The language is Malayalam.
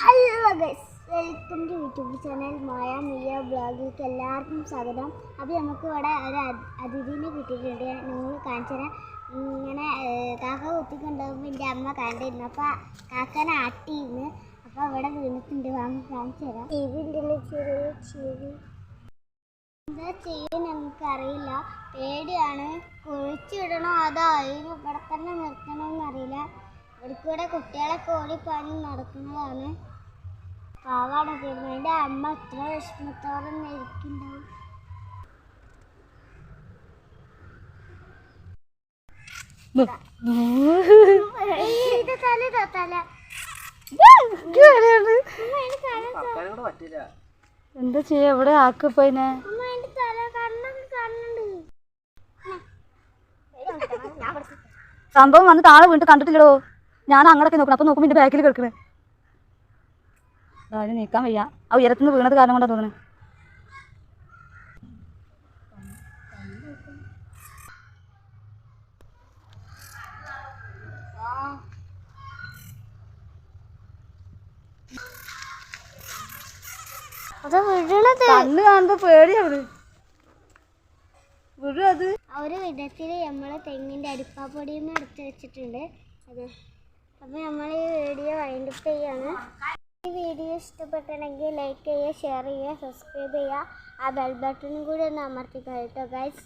Hello guys welcome to YouTube channel Maya Miya ബ്ലോഗിലേക്ക് എല്ലാവർക്കും സ്വാഗതം. അപ്പോൾ നമുക്ക് ഇവിടെ ഒരു അതി- അതിഥിനെ കിട്ടിയിട്ടുണ്ട്. നിങ്ങൾ കാണിച്ചു തരാം ഇങ്ങനെ കാക്ക കുത്തിക്കൊണ്ടുപോകുമ്പോൾ എന്റെ അമ്മ കണ്ടിരുന്നു. അപ്പോൾ കാക്കനെ ആട്ടിയിരുന്നു അപ്പോൾ അവിടെ വീണിട്ടുണ്ട്. വാങ്ങി കാണിച്ചു തരാം ചെവിന്റെ ചെറിയ ചെവി എന്താ ചെയ്യാൻ നമുക്കറിയില്ല. പേടിയാണ്. കുഴിച്ചിടണോ? അതോ അതിന് ഇവിടെ തന്നെ നിർത്തണമെന്ന് കുട്ടികളെ കുട്ടികളൊക്കെ ഓടിപ്പാഞ്ഞ് നടക്കുന്നതാണ്. പാവാട തീർന്നു എന്റെ അമ്മ എത്ര വിഷമത്തോടെ ഇരിക്കുന്നുണ്ടാവും. എന്താ ചെയ്യാ? എവിടെ ആക്കിപ്പോയിനെ സംഭവം വന്ന് താഴെ വീണ്ടും കണ്ടിട്ടില്ലടോ. ഞാൻ അങ്ങോട്ടൊക്കെ നോക്കണം അപ്പൊ നോക്കുമ്പോ എന്റെ ബാക്കിൽ കിടക്കണേ. അതിന് നീക്കാൻ വയ്യ. ആ ഉയരത്തുനിന്ന് വീണത് കാരണം കൊണ്ടാ തോന്നണേ. അവർ കണ്ണ് കാണുമ്പോ പേടിയാണ് അത്. ഒരു വിധത്തിൽ നമ്മൾ തെങ്ങിന്റെ അരിപ്പാപ്പൊടിയും എടുത്ത് വെച്ചിട്ടുണ്ട്. അത് അപ്പോൾ നമ്മൾ ഈ വീഡിയോ വൈൻഡപ്പ് ചെയ്യാണ്. ഈ വീഡിയോ ഇഷ്ടപ്പെട്ടിട്ടുണ്ടെങ്കിൽ ലൈക്ക് ചെയ്യുക ഷെയർ ചെയ്യുക സബ്സ്ക്രൈബ് ചെയ്യുക. ആ ബെൽ ബട്ടണും കൂടി ഒന്ന് അമർത്തി കഴിട്ടോ ഗൈസ്